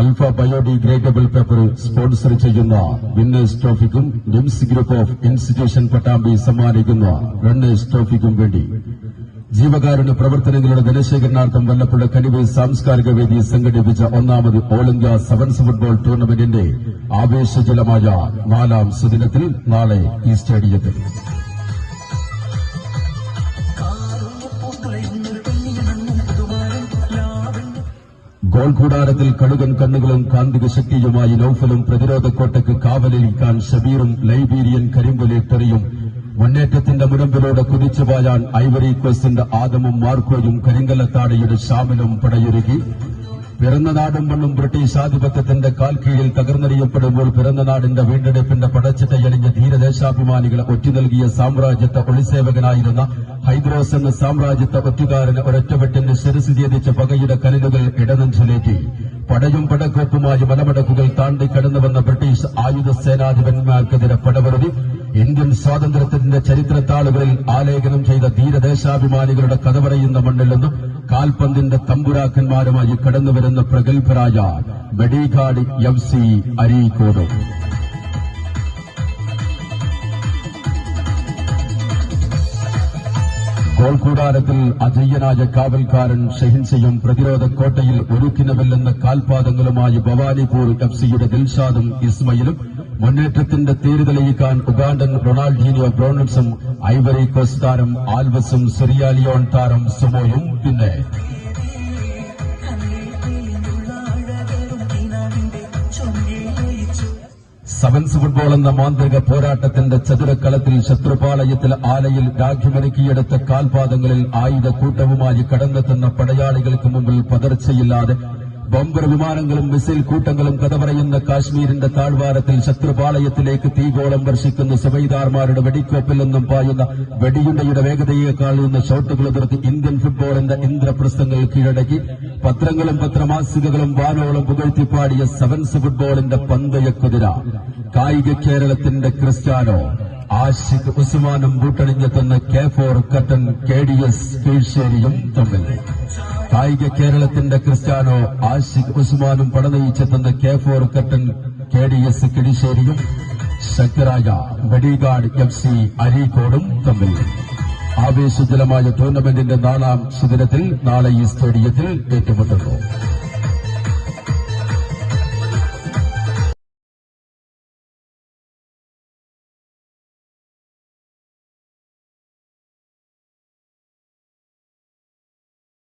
Biodegradable paper sponsor ചെയ്യുന്ന winners ട്രോഫിക്കും NIMS group of institution Pattambi സമ്മാനിക്കുന്ന runners ട്രോഫിക്കും വേണ്ടി ജീവകാരുണ്യ പ്രവർത്തനങ്ങളുടെ ധനശേഖരണാർത്ഥം വല്ലപ്പുഴ കനിവ് സാംസ്കാരിക വേദി സംഘടിപ്പിച്ച ഒന്നാമത് ഓൾ ഇന്ത്യ സെവൻസ് ഫുട്ബോൾ ടൂർണമെന്റിന്റെ ആവേശജലമായ നാലാം സുദിനത്തിൽ നാളെ ഈ സ്റ്റേഡിയത്തിൽ ഗോൾ കൂടാരത്തിൽ കടുകൻ കണ്ണുകളും കാന്തിക ശക്തിയുമായി നൌഫലും പ്രതിരോധ കോട്ടയ്ക്ക് കാവലിരിക്കാൻ ഷബീറും ലൈബീരിയൻ കരിമ്പൊലി തെറിയും. മുന്നേറ്റത്തിന്റെ മുനമ്പിലൂടെ കുതിച്ചു പായാൻ ഐവറി കോസ്റ്റിന്റെ ആദമും മാർക്കോയും കരിങ്കലത്താടയുടെ ഷാമിലും പടയൊരുക്കി. പിറന്ന നാടും മണ്ണും ബ്രിട്ടീഷ് ആധിപത്യത്തിന്റെ കാൽ കീഴിൽ തകർന്നറിയപ്പെടുമ്പോൾ പിറന്ന നാടിന്റെ വീണ്ടെടുപ്പിന്റെ പടച്ചിട്ടയണിഞ്ഞ ധീരദേശാഭിമാനികളെ ഒറ്റ നൽകിയ സാമ്രാജ്യത്തെ ഒളിസേവകനായിരുന്ന ഹൈദ്രോസ് എന്ന സാമ്രാജ്യത്തെ ഒറ്റുകാരന് ഒരൊറ്റവെട്ടിന് ശിരസ് ഛേദിച്ച പകയുടെ കലിലുകൾ ഇടനെഞ്ചിലേറ്റി. പടയും പടക്കോപ്പുമായി മലമടക്കുകൾ താണ്ടി കടന്നുവന്ന ബ്രിട്ടീഷ് ആയുധ സേനാധിപന്മാർക്കെതിരെ പടവരുതി ഇന്ത്യൻ സ്വാതന്ത്ര്യത്തിന്റെ ചരിത്രത്താളുകളിൽ ആലേഖനം ചെയ്ത ധീരദേശാഭിമാനികളുടെ കഥ പറയുന്ന മണ്ണിൽ നിന്നും കാൽപന്തിന്റെ തമ്പുരാക്കന്മാരുമായി കടന്നുവരുന്ന പ്രഗത്ഭരായ മെഡികാട് എഫ് സി അരീക്കോട് ഗോൾ കൂടാരത്തിൽ അജയ്യനായ കാവൽക്കാരൻ ഷഹിൻസയും പ്രതിരോധ കോട്ടയിൽ ഒരുക്കിനവല്ലെന്ന കാൽപാദങ്ങളുമായി ഭവാനിപൂർ എഫ് സിയുടെ ദിൽഷാദും ഇസ്മയിലും മുന്നേറ്റത്തിന്റെ തീര് തെളിയിക്കാൻ ഉഗാണ്ടൻ റൊണാൾഡീനിയോ ബ്രോണൽസും ഐവറി കോസ്റ്റ് താരം ആൽവസും സെറിയാലിയോൺ താരം സുമോയും പിന്നെ. സെവൻസ് ഫുട്ബോൾ എന്ന മാന്ത്രിക പോരാട്ടത്തിന്റെ ചതുരക്കളത്തിൽ ശത്രുപാളയത്തിൽ ആലയിൽ രാഖ്യമൊരുക്കിയെടുത്ത കാൽപാദങ്ങളിൽ ആയുധ കൂട്ടവുമായി കടന്നെത്തുന്ന പടയാളികൾക്ക് മുമ്പിൽ പതർച്ചയില്ലാതെ ബോംബർ വിമാനങ്ങളും മിസൈൽ കൂട്ടങ്ങളും കഥ പറയുന്ന കാശ്മീരിന്റെ താഴ്വാരത്തിൽ ശത്രുപാളയത്തിലേക്ക് തീഗോളം വർഷിക്കുന്ന സുബൈദാർമാരുടെ വെടിക്കോപ്പിൽ നിന്നും പായുന്ന വെടിയുണ്ടയുടെ വേഗതയേക്കാൾ നിന്ന് ഷോട്ടുകൾ എതിർത്ത് ഇന്ത്യൻ ഫുട്ബോളിന്റെ ഇന്ദ്രപ്രസ്ഥങ്ങൾ കീഴടക്കി. പത്രങ്ങളും പത്രമാസികകളും വാനോളം പുകഴ്ത്തിപ്പാടിയ സെവൻസ് ഫുട്ബോളിന്റെ പന്തയക്കുതിര. കായിക കേരളത്തിന്റെ ക്രിസ്ത്യാനോ ആഷിഖ് ഉസ്മാനും ബൂട്ടണിഞ്ഞെത്തുന്ന K four Kattan K D S കീഴ്ശേരിയും തമ്മിൽ. കായിക കേരളത്തിന്റെ ക്രിസ്ത്യാനോ ആഷിഖ് ഉസ്മാനും പടനയിച്ചെത്തുന്ന K four Kattan K D S കിടിശ്ശേരിയും ശക്തരായ വെടിഗാർഡ് എഫ് സി അരീക്കോടും തമ്മിൽ. ആവേശജലമായ ടൂർണമെന്റിന്റെ നാലാം സുദിനത്തിൽ നാളെ ഈ സ്റ്റേഡിയത്തിൽ ഏറ്റുമുട്ടുന്നു.